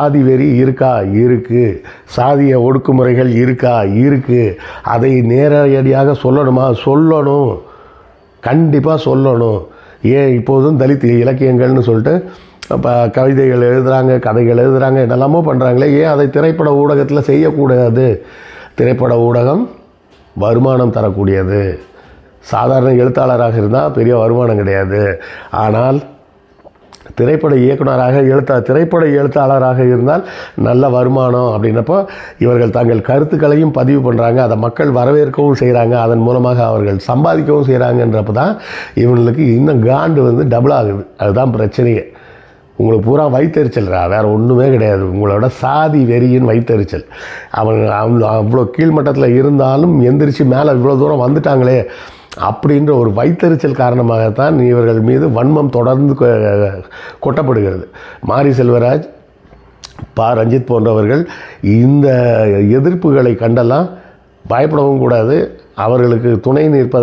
சாதி வெறி இருக்கா? இருக்கு. சாதிய ஒடுக்குமுறைகள் இருக்கா? இருக்கு. அதை நேரடியாக சொல்லணுமா? சொல்லணும். கண்டிப்பாக சொல்லணும். ஏன் இப்போதும் தலித் இலக்கியங்கள்னு சொல்லிட்டு இப்போ கவிதைகள் எழுதுகிறாங்க கதைகள் எழுதுகிறாங்க என்னெல்லாமோ பண்ணுறாங்களே ஏன் அதை திரைப்பட ஊடகத்தில் செய்யக்கூடாது? திரைப்பட ஊடகம் வருமானம் தரக்கூடியது. சாதாரண எழுத்தாளராக இருந்தால் பெரிய வருமானம் கிடையாது. ஆனால் திரைப்பட இயக்குனராக எழுத்தா திரைப்பட எழுத்தாளராக இருந்தால் நல்ல வருமானம் அப்படின்னப்போ இவர்கள் தங்கள் கருத்துக்களையும் பதிவு பண்ணுறாங்க அதை மக்கள் வரவேற்கவும் செய்கிறாங்க அதன் மூலமாக அவர்கள் சம்பாதிக்கவும் செய்கிறாங்கன்றப்ப தான் இவங்களுக்கு இன்னும் காண்டு வந்து டபுள் ஆகுது. அதுதான் பிரச்சனையே. உங்களுக்கு பூரா வைத்தறிச்சல்ரா வேறு ஒன்றுமே கிடையாது. உங்களோட சாதி வெறியின் வைத்தறிச்சல் அவன் அவ்வளோ கீழ்மட்டத்தில் இருந்தாலும் எந்திரிச்சு மேலே இவ்வளோ தூரம் வந்துட்டாங்களே. அப்படின்ற ஒரு வைத்தறிச்சல் காரணமாகத்தான் இவர்கள் மீது வன்மம் தொடர்ந்து கொட்டப்படுகிறது. மாரி செல்வராஜ் பா ரஞ்சித் போன்றவர்கள் இந்த எதிர்ப்புகளை கண்டெல்லாம் பயப்படவும் கூடாது. அவர்களுக்கு துணை நிற்பது